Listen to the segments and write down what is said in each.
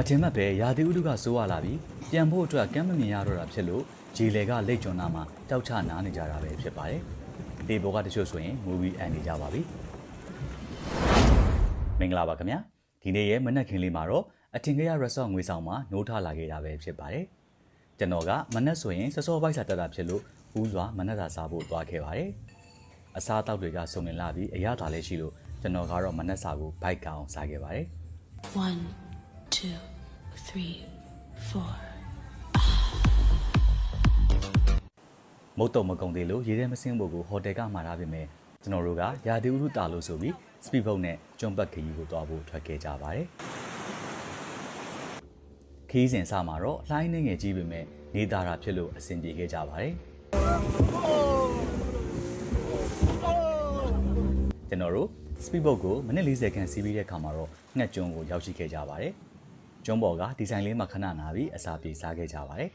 မထင်မှတ်ပဲရာသီဥတုကဆိုးရလာပြီးပြန်ဖို့အတွက်ကမ်းမမြင်ရတော့တာဖြစ်လို့ဂျီလေကလက်ကျွန်းနာမှာတောက်ချနားနေကြတာပဲဖြစ်ပါတယ်။ဒီဘောကတချို့ဆိုရင်မူဗီအန်နေကြပါပြီ။မင်္ဂလာပါခင်ဗျာ။ဒီနေ့ရဲ့မနက်ခင်းလေးမှာတော့အထင်ကရ resort ငွေဆောင်မှာနိုးထလာခဲ့တာပဲဖြစ်ပါတယ်။ကျွန်တော်ကမနက်ဆိုရင်စောစောပိုက်စာတက်တာဖြစ်လို့ဦးစွာမနက်စာစားဖို့သွားခဲ့ပါတယ်။အစားအသောက်တွေကစုံလင်လာပြီးအရသာလည်းရှိလို့ကျွန်တော်ကတော့မနက်စာကိုဘိုက်ကောင်စားခဲ့ပါတယ်။ One, two, three, four. မုတ်တုံမကုံသေးလို့ရေထဲမစင်းဖို့ကိုဟိုတယ်ကမှာထားပေမဲ့ကျွန်တော်တို့ကရာသီဥတုတာလို့ဆိုပြီးစပီဘုတ်နဲ့ကျွန်းပတ်ခရီးကိုတွားဖို့ထွက်ခဲ့ကြပါတယ်။ခီးစဉ်စမှာတော့လှိုင်းနေငယ်ကြီးပေမဲ့နေသားတာဖြစ်လို့အဆင်ပြေခဲ့ကြပါတယ်။ကျွန်တော်တို့စပီဘုတ်ကိုမိနစ်40ခန့်စီးပြီးတဲ့အခါမှာတော့ငှက်ကျွန်းကိုရောက်ရှိခဲ့ကြပါတယ်။ ကျွန်းပေါ်ကဒီဇိုင်းလေးမှာခဏနာပြီးအစာပြေစားခဲ့ကြပါတယ်။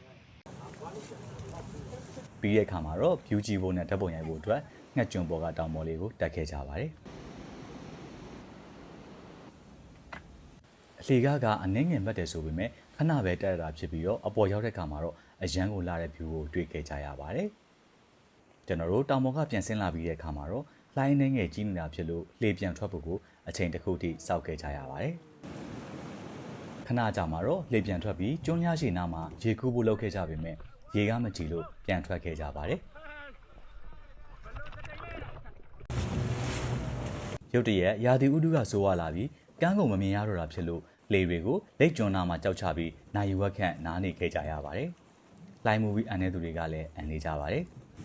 ပြီးတဲ့အခါမှာတော့ view ကြည့်ဖို့နဲ့ဓာတ်ပုံရိုက်ဖို့အတွက်ငှက်ကျွန်းပေါ်ကတောင်ပေါ်လေးကိုတက်ခဲ့ကြပါတယ်။အလီကားကအနှင်းငယ်မှတ်တယ်ဆိုပေမဲ့ခဏပဲတက်ရတာဖြစ်ပြီးတော့အပေါ်ရောက်တဲ့အခါမှာတော့အရန်ကိုလာတဲ့ view ကိုတွေ့ခဲ့ကြရပါတယ်။ကျွန်တော်တို့တောင်ပေါ်ကပြန်ဆင်းလာပြီးတဲ့အခါမှာတော့လှိုင်းနှင်းငယ်ကြီးနေတာဖြစ်လို့လေပြန်ထွက်ဖို့ကိုအချိန်တစ်ခုထိစောင့်ခဲ့ကြရပါတယ်။ ခဏကြာမှာတော့လေပြန်ထွက်ပြီးကျွန်းရရှိနားမှာရေကူးဖို့လုပ်ခဲ့ကြပေမဲ့ရေကမကြည့်လို့ပြန်ထွက်ခဲ့ကြပါတယ်။ရုတ်တရက်ရာသီဥတုကဆိုးဝါလာပြီးကမ်းကုန်မမြင်ရတော့တာဖြစ်လို့လေတွေကိုလက်ကျွန်းနာမှာကြောက်ချပြီးနိုင်ဝက်ခန့်နားနေခဲ့ကြရပါတယ်။လိုင်းမူဗီအန်တဲ့သူတွေကလည်းအန်နေကြပါတယ်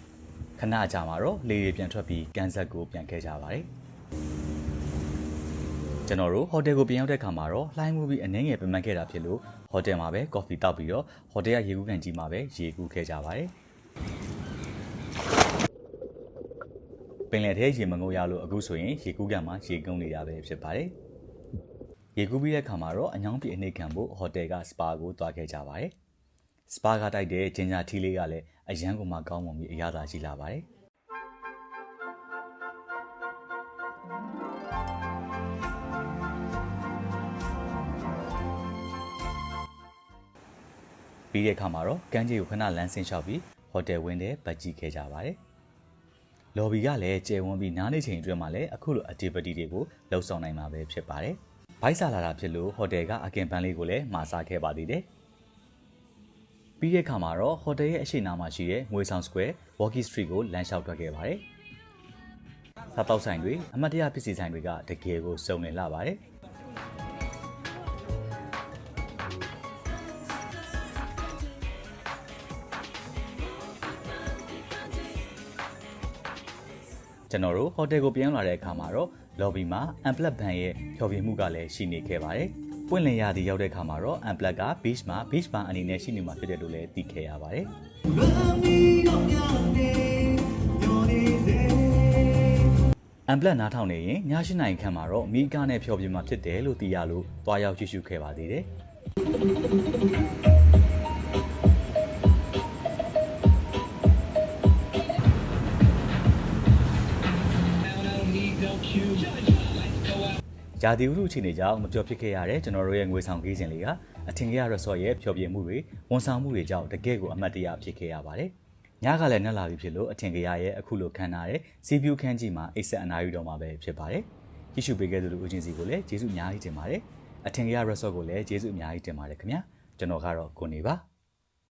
။ခဏကြာမှာတော့လေတွေပြန်ထွက်ပြီးကန်ဆက်ကိုပြန်ခဲ့ကြပါတယ်။ ကျွန်တော်တို့ဟိုတယ်ကိုပြန်ရောက်တဲ့ခါမှာတော့လှိုင်းမူဗီအနှင်းငယ်ပြန်မှန်ခဲ့တာဖြစ်လို့ဟိုတယ်မှာပဲကော်ဖီတောက်ပြီးတော့ဟိုတယ်ကရေကူးကန်ကြီးမှာပဲရေကူးခဲ့ကြပါတယ်။ပင်လယ်ထဲရေမငုံရလို့အခုဆိုရင်ရေကူးကန်မှာရေကုန်းနေတာပဲဖြစ်ပါတယ်။ရေကူးပြီးတဲ့ခါမှာတော့အညောင်းပြည့်အနေခံဖို့ဟိုတယ်ကစပါကိုတွားခဲ့ကြပါတယ်။စပါကတိုက်တဲ့ဂျင်ဂျာထီလေးကလည်းအရန်ကုန်မှာကောင်းမွန်ပြီးအရသာရှိလာပါတယ်။ ပြီးတဲ့အခါမှာတော့ကမ်းခြေကိုခဏလမ်းဆင်းလျှောက်ပြီးဟိုတယ်ဝင်းထဲပတ်ကြည့်ခဲ့ကြပါတယ်။လော်ဘီကလည်းကျယ်ဝန်းပြီးနားနေချိန်အတွင်းမှာလည်းအခုလို activity တွေကိုလှုပ်ဆောင်နိုင်မှာပဲဖြစ်ပါတယ်။ဘိုက်ဆာလာတာဖြစ်လို့ဟိုတယ်ကအကင်ပန်းလေးကိုလည်းမှာစားခဲ့ပါသေးတယ်။ပြီးတဲ့အခါမှာတော့ဟိုတယ်ရဲ့အရှိနာမှာရှိတဲ့ငွေဆောင် square walkie street ကိုလမ်းလျှောက်ထွက်ခဲ့ပါတယ်။စားတောက်ဆိုင်တွေအမတ်တရပစ္စည်းဆိုင်တွေကတကယ်ကိုစုံလင်လာပါတယ်။ ကျွန်တော်တို့ဟိုတယ်ကိုပြန်လာတဲ့အခါမှာတော့ lobby မှာ Amplet Band ရဲ့ဖျော်ဖြေမှုကလည်းရှိနေခဲ့ပါတယ်။ပွင့်လင်ရာသီရောက်တဲ့အခါမှာတော့ Amplet က beach မှာ beach bar အနေနဲ့ရှိနေမှာဖြစ်တယ်လို့လည်းသိခဲ့ရပါတယ်။ Amplet နားထောင်နေရင်ည၈နာရီခန့်မှာတော့မိကားနဲ့ဖျော်ဖြေမှာဖြစ်တယ်လို့သိရလို့တွားရောက်ကြည့်ရှုခဲ့ပါသေးတယ်။ ရာသီဥတုအခြေအနေကြောင့်မပြောဖြစ်ခဲ့ရတဲ့ကျွန်တော်တို့ရဲ့ငွေဆောင်ကြီးစဉ်လေးကအထင်ကြီးရ resort ရဲ့ဖျော်ဖြေမှုတွေဝန်ဆောင်မှုတွေကြောင့်တကယ့်ကိုအမတ်တရဖြစ်ခဲ့ရပါတယ်။ညကလည်းနှက်လာပြီဖြစ်လို့အထင်ကြီးရရဲ့အခုလိုခံထားတဲ့စီပြူခန်းကြီးမှာအိတ်ဆက်အနားယူတော့မှာပဲဖြစ်ပါတယ်။ကြည့်ရှုပေးခဲ့သူတို့ဦးချင်းစီကိုလည်းကျေးဇူးအများကြီးတင်ပါတယ်။အထင်ကြီးရ resort ကိုလည်းကျေးဇူးအများကြီးတင်ပါတယ်ခင်ဗျာ။ကျွန်တော်ကတော့ကိုနေပါ။